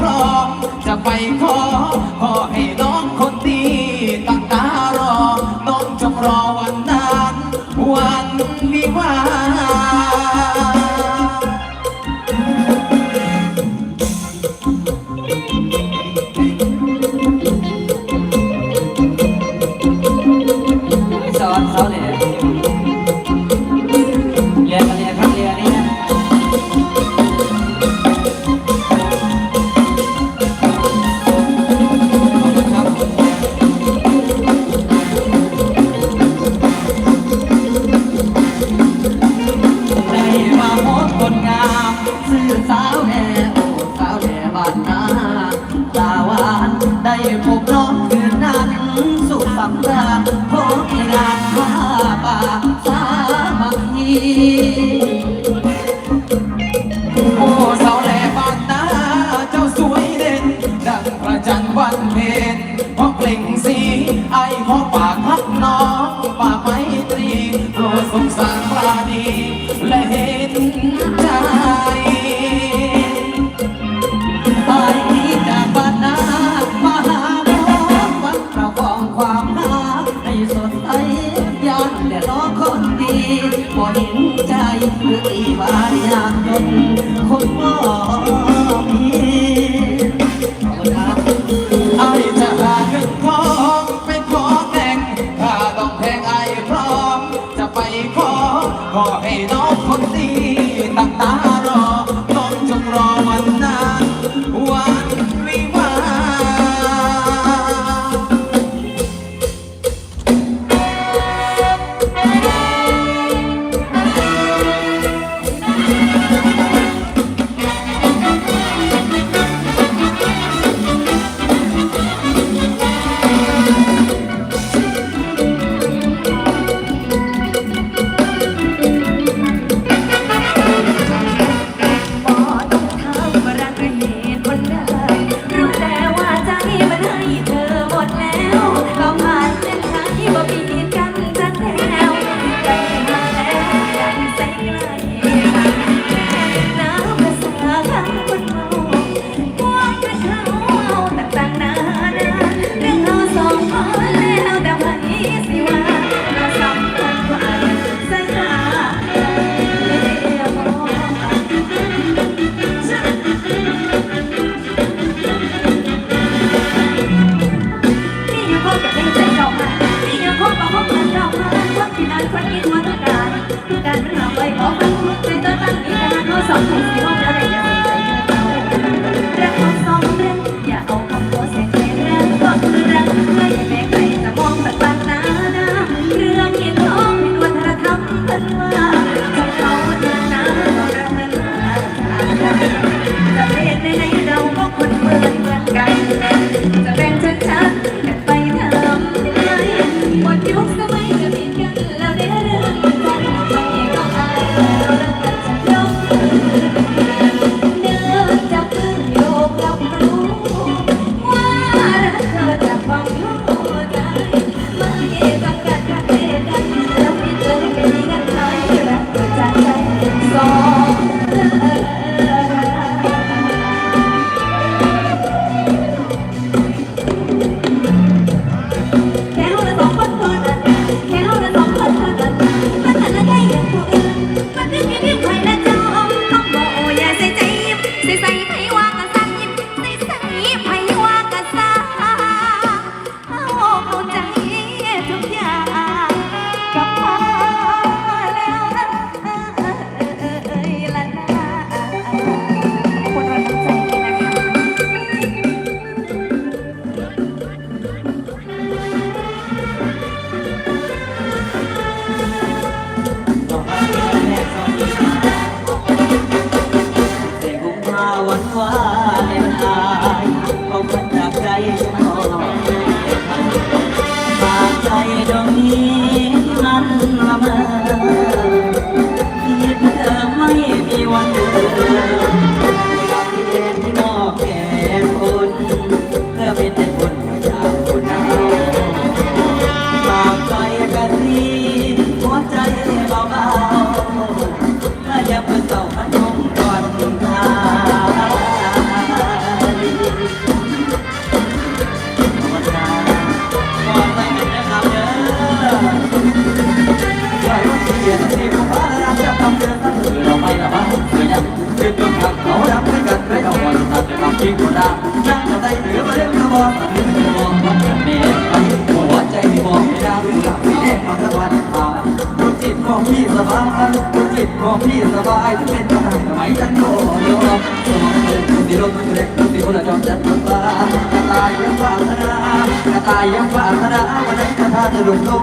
พร้อมจะไปขอ ครบรองคืนนั้นสุขสำราญพบงานผ้าป่าสามัคคีโอ้สาวแหล่บ้านนาเจ้าสวยเด่น ดังประจันวันเพ็ญเพราะเปล่งสีไอของปากพักน้องป่าไม้ตรีโปรสงสาร การปัญหาไว้ขอความร่วมมือเป็นต้นตั้งอีกนะคะก็สองถึงสี่ ของพี่สบายธุรกิจของพี่สบายเป็นทหารสมัยฉันโง่ยอมสมองเลยมีรถมันเล็กมีคนละจอมจัดมันากระตายยังฝ่าธนากระตายยังฝ่าธนาวันนั้นกระทาจะลงลง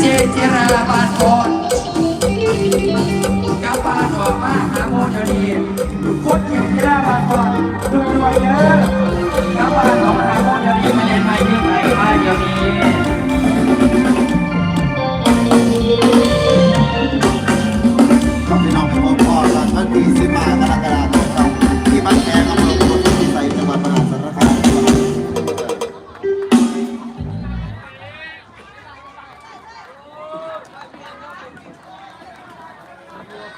เจเจราบานพร